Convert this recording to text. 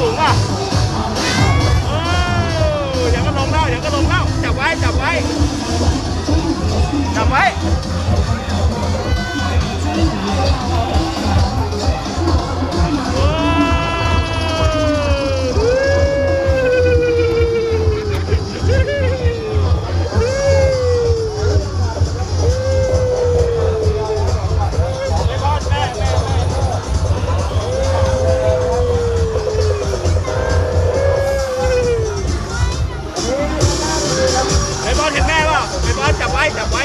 สูงอะเออเดี๋ยวก็ลงแล้วเดี๋ยวก็ลงแล้วจับไว้จับไว้ ไอ้บอลเห็นแม่ป่าไอ้บอลจับไว้จับไว้